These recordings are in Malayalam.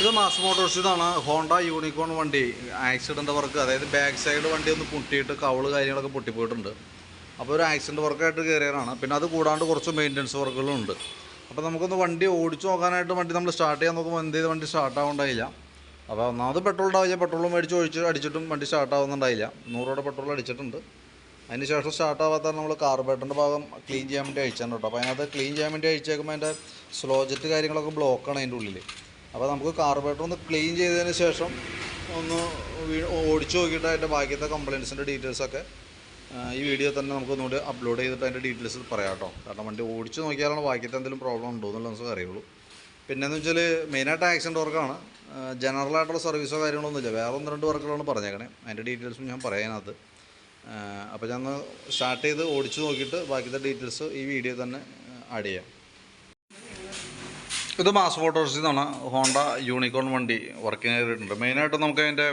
ഇത് മാസ് മോട്ടോർസിതാണ് ഹോണ്ട യൂണിക്കോൺ വണ്ടി ആക്സിഡന്റ് വർക്ക് അതായത് ബാക്ക് സൈഡ് വണ്ടി ഒന്ന് പൊട്ടിയിട്ട് കവൾ കാര്യങ്ങളൊക്കെ പൊട്ടിപ്പോയിട്ടുണ്ട്. അപ്പോൾ ഒരു ആക്സിഡന്റ് വർക്കായിട്ട് കയറിയതാണ് പിന്നെ അത് കൂടാണ്ട് കുറച്ച് മെയിന്റനൻസ് വർക്കുകളും ഉണ്ട് അപ്പോൾ നമുക്കൊന്ന് വണ്ടി ഓടിച്ചു നോക്കാനായിട്ട് വണ്ടി നമ്മൾ സ്റ്റാർട്ട് ചെയ്യാൻ നോക്കുമ്പോൾ എന്ത് ചെയ്ത് വണ്ടി സ്റ്റാർട്ട് ആവുണ്ടായില്ല അപ്പോൾ ഒന്നാമത് പെട്രോൾ ഉണ്ടാവില്ല. പെട്രോൾ മേടിച്ച് ഒഴിച്ച് അടിച്ചിട്ടും വണ്ടി സ്റ്റാർട്ട് ആവുന്നുണ്ടായില്ല. നൂറോടെ പെട്രോൾ അടിച്ചിട്ടുണ്ട്. അതിന് ശേഷം സ്റ്റാർട്ട് ആവാത്ത നമ്മൾ കാർബേറ്ററിന്റെ ഭാഗം ക്ലീൻ ചെയ്യാൻ വേണ്ടി അയച്ചാണ് കേട്ടോ. അപ്പോൾ അതിനകത്ത് ക്ലീൻ ചെയ്യാൻ വേണ്ടി അയച്ചേക്കുമ്പോൾ അതിന്റെ സ്ലോ ജെറ്റ് കാര്യങ്ങളൊക്കെ ബ്ലോക്കാണ് അതിന്റെ ഉള്ളിൽ അപ്പോൾ നമുക്ക് കാർബറേറ്റർ ഒന്ന് ക്ലീൻ ചെയ്തതിന് ശേഷം ഒന്ന് ഓടിച്ചു നോക്കിയിട്ട് അതിന്റെ ബാക്കിയത്തെ കംപ്ലയിൻസിന്റെ ഡീറ്റെയിൽസൊക്കെ ഈ വീഡിയോ തന്നെ നമുക്ക് ഒന്നുകൂടി അപ്ലോഡ് ചെയ്തിട്ട് അതിന്റെ ഡീറ്റെയിൽസ് പറയാം കേട്ടോ. കാരണം വണ്ടി ഓടിച്ചു നോക്കിയാലാണ് ബാക്കിയത്തെ എന്തെങ്കിലും പ്രോബ്ലം ഉണ്ടോ എന്നുള്ളത് നമുക്ക് അറിയുള്ളൂ. പിന്നെയെന്ന് വെച്ചാൽ മെയിനായിട്ട് ആക്സിഡന്റ് വർക്കാണ് ജനറലായിട്ടുള്ള സർവീസോ കാര്യങ്ങളൊന്നുമില്ല വേറെ ഒന്ന് രണ്ട് വർക്കുകളാണ് പറഞ്ഞേക്കണേ. അതിന്റെ ഡീറ്റെയിൽസും ഞാൻ പറയാനകത്ത് അപ്പോൾ ഞാൻ സ്റ്റാർട്ട് ചെയ്ത് ഓടിച്ചു നോക്കിയിട്ട് ബാക്കിയത്തെ ഡീറ്റെയിൽസ് ഈ വീഡിയോ തന്നെ ആഡ് ചെയ്യാം. ഇത് മാസ് ഫോട്ടോസിൽ നിന്നാണ് ഹോണ്ട യൂണിക്കോൺ വണ്ടി വർക്കിംഗ് ചെയ്തിട്ടുണ്ട്. മെയിനായിട്ട് നമുക്ക് അതിന്റെ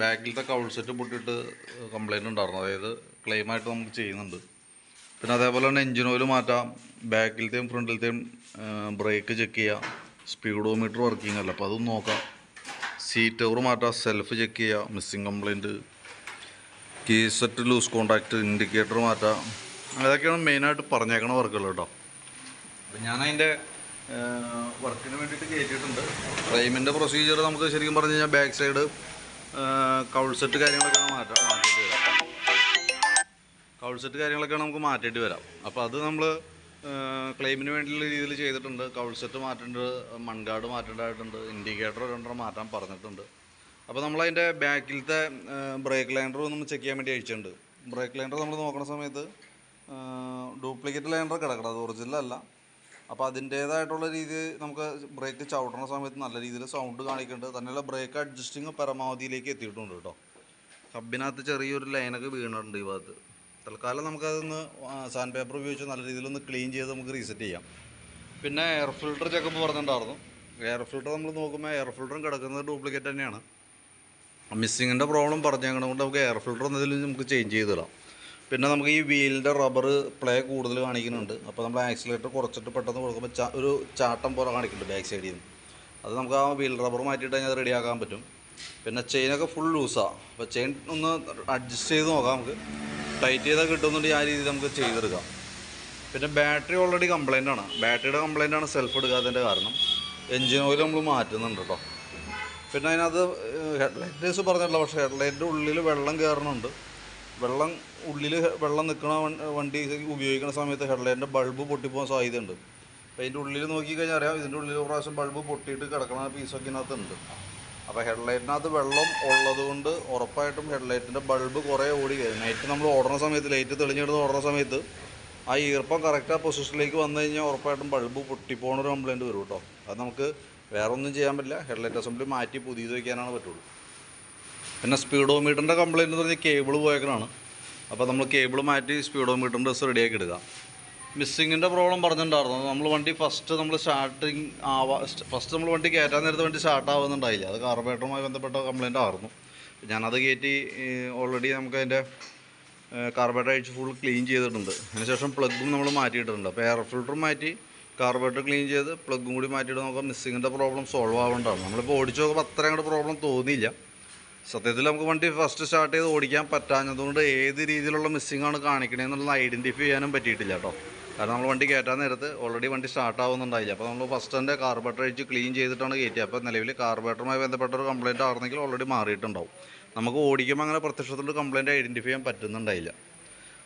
ബാക്കിലത്തെ കൗൾ സെറ്റ് പൊട്ടിയിട്ട് കംപ്ലൈന്റ് ഉണ്ടായിരുന്നു. അതായത് ക്ലെയിമായിട്ട് നമുക്ക് ചെയ്യുന്നുണ്ട്. പിന്നെ അതേപോലെ തന്നെ എഞ്ചിൻ ഓയിൽ മാറ്റാം. ബാക്കിലത്തെയും ഫ്രണ്ടിലത്തെയും ബ്രേക്ക് ചെക്ക് ചെയ്യുക സ്പീഡോമീറ്റർ വർക്കിംഗ് അല്ല. അപ്പോൾ അതും നോക്കാം. സീറ്റ് ഓവർ മാറ്റാം. സെൽഫ് ചെക്ക് ചെയ്യുക missing complaint key set loose contact indicator മാറ്റാം. അതൊക്കെയാണ് മെയിനായിട്ട് പറഞ്ഞേക്കണ വർക്കുകൾ കേട്ടോ. അപ്പം ഞാനതിന്റെ വർക്കിന് വേണ്ടിയിട്ട് കയറ്റിയിട്ടുണ്ട് ഫ്രെയിമിന്റെ പ്രൊസീജിയർ നമുക്ക് ശരിക്കും പറഞ്ഞു കഴിഞ്ഞാൽ ബാക്ക് സൈഡ് കൗൾ സെറ്റ് കാര്യങ്ങളൊക്കെ മാറ്റാം മാറ്റിയിട്ട് വരാം. കൗൾ സെറ്റ് കാര്യങ്ങളൊക്കെ നമുക്ക് മാറ്റിയിട്ട് വരാം. അപ്പോൾ അത് നമ്മൾ ക്ലെയിമിന് വേണ്ടിയുള്ള രീതിയിൽ ചെയ്തിട്ടുണ്ട്. കൗൾ സെറ്റ് മാറ്റേണ്ടത് മൺഗാർഡ് മാറ്റേണ്ടതായിട്ടുണ്ട്. ഇൻഡിക്കേറ്റർ രണ്ടെണ്ണം മാറ്റാൻ പറഞ്ഞിട്ടുണ്ട്. അപ്പോൾ നമ്മൾ നമ്മളതിന്റെ ബാക്കിലത്തെ ബ്രേക്ക് ലൈൻഡർ ഒന്ന് ചെക്ക് ചെയ്യാൻ വേണ്ടി അയച്ചിട്ടുണ്ട്. ബ്രേക്ക് ലൈൻഡർ നമ്മൾ നോക്കുന്ന സമയത്ത് ഡ്യൂപ്ലിക്കേറ്റ് ലൈൻഡർ കിടക്കണം. അത് ഒറിജിനൽ അല്ല. അപ്പോൾ അതിന്റേതായിട്ടുള്ള രീതി നമുക്ക് ബ്രേക്ക് ചവിട്ടണ സമയത്ത് നല്ല രീതിയിൽ സൗണ്ട് കാണിക്കുന്നുണ്ട് തന്നെയല്ല ബ്രേക്ക് അഡ്ജസ്റ്റിങ് പരമാവധിയിലേക്ക് എത്തിയിട്ടുണ്ട് കേട്ടോ. ഹബിനകത്ത് ചെറിയൊരു ലൈനൊക്കെ വീണിട്ടുണ്ട് ഈ ഭാഗത്ത്. തൽക്കാലം നമുക്കതൊന്ന് സാൻഡ് പേപ്പർ ഉപയോഗിച്ച് നല്ല രീതിയിലൊന്ന് ക്ലീൻ ചെയ്ത് നമുക്ക് റീസെറ്റ് ചെയ്യാം. പിന്നെ എയർ ഫിൽട്ടർ ചെക്കപ്പ് പറഞ്ഞിട്ടുണ്ടായിരുന്നു. എയർ ഫിൽട്ടർ നമ്മൾ നോക്കുമ്പോൾ എയർ ഫിൽട്ടറും കിടക്കുന്നത് ഡ്യൂപ്ലിക്കേറ്റ് തന്നെയാണ്. മിസ്സിങ്ങിന്റെ പ്രോബ്ലം പറഞ്ഞേക്കണം കൊണ്ട് നമുക്ക് എയർ ഫിൽട്ടർ എന്നതിൽ നമുക്ക് ചേഞ്ച് ചെയ്തിടാം പിന്നെ നമുക്ക് ഈ വീലിന്റെ റബ്ബർ പ്ലേ കൂടുതൽ കാണിക്കുന്നുണ്ട്. അപ്പോൾ നമ്മൾ ആക്സിലേറ്റർ കുറച്ചിട്ട് പെട്ടെന്ന് കൊടുക്കുമ്പോൾ ചാ ഒരു ചാട്ടം പോലെ കാണിക്കുന്നുണ്ട് ബാക്ക് സൈഡിൽ നിന്ന് അത് നമുക്ക് ആ വീൽ റബ്ബർ മാറ്റിയിട്ട് അത് റെഡിയാക്കാൻ പറ്റും. പിന്നെ ചെയിനൊക്കെ ഫുൾ ലൂസാണ് അപ്പോൾ ചെയിൻ ഒന്ന് അഡ്ജസ്റ്റ് ചെയ്ത് നോക്കാം നമുക്ക്. ടൈറ്റ് ചെയ്താൽ കിട്ടുന്നുണ്ടെങ്കിൽ ആ രീതിയിൽ നമുക്ക് ചെയ്തെടുക്കാം. പിന്നെ ബാറ്ററി ഓൾറെഡി കംപ്ലൈന്റ് ആണ്. ബാറ്ററിയുടെ കംപ്ലൈന്റ് ആണ് സെൽഫ് എടുക്കാത്തതിന്റെ കാരണം. എൻജിൻ ഓയിൽ നമ്മൾ മാറ്റുന്നുണ്ട് കേട്ടോ പിന്നെ അതിനകത്ത് ഹെഡ്ലൈറ്റേഴ്സ് പറഞ്ഞല്ലോ പക്ഷേ ഹെഡ്ലൈറ്റിന്റെ ഉള്ളിൽ വെള്ളം കയറുന്നുണ്ട് വെള്ളം ഉള്ളിൽ വെള്ളം നിൽക്കണ വണ്ടി ഉപയോഗിക്കുന്ന സമയത്ത് ഹെഡ്ലൈറ്റിന്റെ ബൾബ് പൊട്ടിപ്പോകാൻ സാധ്യതയുണ്ട്. അപ്പോൾ അതിന്റെ ഉള്ളിൽ നോക്കിക്കഴിഞ്ഞാൽ അറിയാം ഇതിന്റെ ഉള്ളിൽ പ്രാവശ്യം ബൾബ് പൊട്ടിയിട്ട് കിടക്കണ പീസൊക്കെ ഇതിനകത്തുണ്ട്. അപ്പോൾ ഹെഡ്ലൈറ്റിനകത്ത് വെള്ളം ഉള്ളതുകൊണ്ട് ഉറപ്പായിട്ടും ഹെഡ്ലൈറ്റിന്റെ ബൾബ് കുറേ ഓടി കയറി നൈറ്റ് നമ്മൾ ഓടുന്ന സമയത്ത് ലൈറ്റ് തെളിഞ്ഞെടുത്ത് ഓടുന്ന സമയത്ത് ആ ഈർപ്പം കറക്റ്റ് ആ പൊസിഷനിലേക്ക് വന്നു കഴിഞ്ഞാൽ ഉറപ്പായിട്ടും ബൾബ് പൊട്ടിപ്പോണ ഒരു കംപ്ലൈന്റ് വരും കേട്ടോ. അത് നമുക്ക് വേറൊന്നും ചെയ്യാൻ പറ്റില്ല. ഹെഡ്ലൈറ്റ് അസംബ്ലി മാറ്റി പുതിയത് വയ്ക്കാനാണ് പറ്റുള്ളൂ. പിന്നെ സ്പീഡോമീറ്ററിന്റെ കംപ്ലയിന്റ് എന്ന് പറഞ്ഞാൽ കേബിൾ പോയേക്കണാണ് അപ്പോൾ നമ്മൾ കേബിൾ മാറ്റി സ്പീഡോമീറ്ററിന്റെ ഡ്രസ് റെഡിയാക്കി എടുക്കാം മിസ്സിങ്ങിന്റെ പ്രോബ്ലം പറഞ്ഞിട്ടുണ്ടായിരുന്നു. നമ്മൾ വണ്ടി ഫസ്റ്റ് നമ്മൾ സ്റ്റാർട്ടിങ് ആവാ ഫസ്റ്റ് നമ്മൾ വണ്ടി കയറ്റാൻ നേരത്തെ വണ്ടി സ്റ്റാർട്ട് ആവുന്നുണ്ടായില്ല. അത് കാർബറേറ്ററുമായി ബന്ധപ്പെട്ട കംപ്ലയിന്റ് ആയിരുന്നു. ഞാനത് കയറ്റി ഓൾറെഡി നമുക്ക് അതിന്റെ കാർബറേറ്റർ അഴിച്ച് ഫുൾ ക്ലീൻ ചെയ്തിട്ടുണ്ട്. അതിനുശേഷം പ്ലഗും നമ്മൾ മാറ്റിയിട്ടുണ്ട് അപ്പോൾ എയർ ഫിൽറ്ററും മാറ്റി കാർബറേറ്റർ ക്ലീൻ ചെയ്ത് പ്ലഗും കൂടി മാറ്റിയിട്ട് നമുക്ക് മിസ്സിങ്ങിന്റെ പ്രോബ്ലം സോൾവ് ആവേണ്ടതാണ് നമ്മളിപ്പോൾ ഓടിച്ചു നോക്കുമ്പോൾ അത്ര അങ്ങോട്ട് പ്രോബ്ലം തോന്നിയില്ല. സത്യത്തിൽ നമുക്ക് വണ്ടി ഫസ്റ്റ് സ്റ്റാർട്ട് ചെയ്ത് ഓടിക്കാൻ പറ്റാഞ്ഞതുകൊണ്ട് ഏത് രീതിയിലുള്ള മിസ്സിംഗ് ആണ് കാണിക്കണേന്നുള്ളത് ഐഡന്റിഫൈ ചെയ്യാനും പറ്റിയിട്ടില്ല കേട്ടോ. കാരണം നമ്മൾ വണ്ടി കയറ്റാൻ നേരത്ത് ഓൾറെഡി വണ്ടി സ്റ്റാർട്ട് ആവുന്നുണ്ടായില്ല. അപ്പോൾ നമ്മൾ ഫസ്റ്റ് തന്നെ കാർബറേറ്റർ അഴിച്ച് ക്ലീൻ ചെയ്തിട്ടാണ് കയറ്റിയത് അപ്പോൾ നിലവിൽ കാർബറേറ്ററുമായി ബന്ധപ്പെട്ട ഒരു കംപ്ലയിന്റ് ആയിരുന്നെങ്കിൽ ഓൾറെഡി മാറിയിട്ടുണ്ടാവും. നമുക്ക് ഓടിക്കുമ്പോൾ അങ്ങനെ പ്രത്യക്ഷത്തിൽ കംപ്ലയിന്റ് ഐഡന്റിഫൈ ചെയ്യാൻ പറ്റുന്നുണ്ടായില്ല.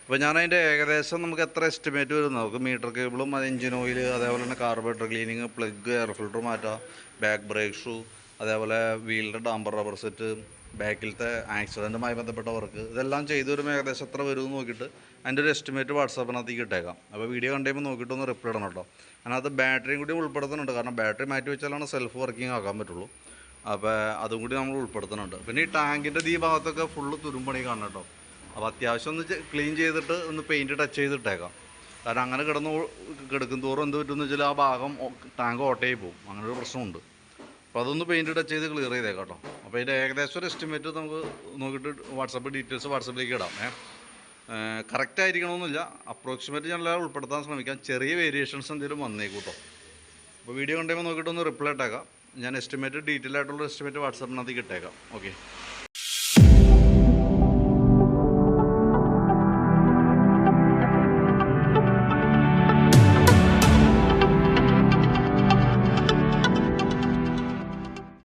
അപ്പോൾ ഞാൻ അതിന്റെ ഏകദേശം നമുക്ക് എത്ര എസ്റ്റിമേറ്റ് വരും നമുക്ക് മീറ്റർ കേബിളും അത് എഞ്ചിൻ ഓയിൽ അതേപോലെ തന്നെ carburettor cleaning plug air filter മാറ്റുക ബാക്ക് ബ്രേക്ക് ഷൂ അതേപോലെ വീലിന്റെ ഡാമ്പർ റബ്ബർ സെറ്റ് ബാക്കിലത്തെ ആക്സിഡന്റുമായി ബന്ധപ്പെട്ട വർക്ക് ഇതെല്ലാം ചെയ്തൊരു ഏകദേശം എത്ര വരും നോക്കിയിട്ട് അതിന്റെ ഒരു എസ്റ്റിമേറ്റ് വാട്സാപ്പിനകത്തേക്ക് ഇട്ടേക്കാം അപ്പോൾ വീഡിയോ കണ്ടുമ്പോൾ നോക്കിയിട്ട് ഒന്ന് റിപ്ലൈ ഇടണം കേട്ടോ. അതിനകത്ത് ബാറ്ററിയും കൂടി ഉൾപ്പെടുത്തുന്നുണ്ട്. കാരണം ബാറ്ററി മാറ്റി വെച്ചാലാണ് സെൽഫ് വർക്കിംഗ് ആക്കാൻ പറ്റുള്ളൂ. അപ്പോൾ അതും കൂടി നമ്മൾ ഉൾപ്പെടുത്തുന്നുണ്ട്. പിന്നെ ഈ ടാങ്കിന്റെ ഈ ഭാഗത്തൊക്കെ ഫുള്ള് തുരുമ്പണി കാണണം കേട്ടോ. അപ്പോൾ അത്യാവശ്യം ഒന്ന് ക്ലീൻ ചെയ്തിട്ട് ഒന്ന് പെയിന്റ് ടച്ച് ചെയ്തിട്ടേക്കാം. കാരണം അങ്ങനെ കിടന്ന് കിടക്കും തോറും എന്ത് പറ്റുമെന്ന് വെച്ചാൽ ആ ഭാഗം ടാങ്ക് ഓട്ടയായി പോകും. അങ്ങനെ ഒരു പ്രശ്നമുണ്ട്. അപ്പോൾ അതൊന്ന് പെയിന്റ് ടച്ച് ചെയ്ത് ക്ലിയർ ചെയ്തേക്കാം കേട്ടോ. അപ്പോൾ അതിന്റെ ഏകദേശം ഒരു എസ്റ്റിമേറ്റ് നമുക്ക് നോക്കിയിട്ട് വാട്സപ്പ് ഡീറ്റെയിൽസ് വാട്സപ്പിലേക്ക് ഇടാം. ഏ? കറക്റ്റ് ആയിരിക്കണമെന്നില്ല. അപ്രോക്സിമേറ്റ് ഞാൻ എല്ലാവരും ഉൾപ്പെടുത്താൻ ശ്രമിക്കാം. ചെറിയ വേരിയേഷൻസ് എന്തെങ്കിലും വന്നേക്കും കേട്ടോ അപ്പോൾ വീഡിയോ കണ്ടുമ്പോൾ നോക്കിയിട്ടൊന്ന് റിപ്ലൈ ഇട്ടേക്കാം. ഞാൻ എസ്റ്റിമേറ്റ് ഡീറ്റെയിൽ ആയിട്ടുള്ള എസ്റ്റിമേറ്റ് വാട്സപ്പിനകത്തേക്ക് ഇട്ടേക്കാം. ഓക്കെ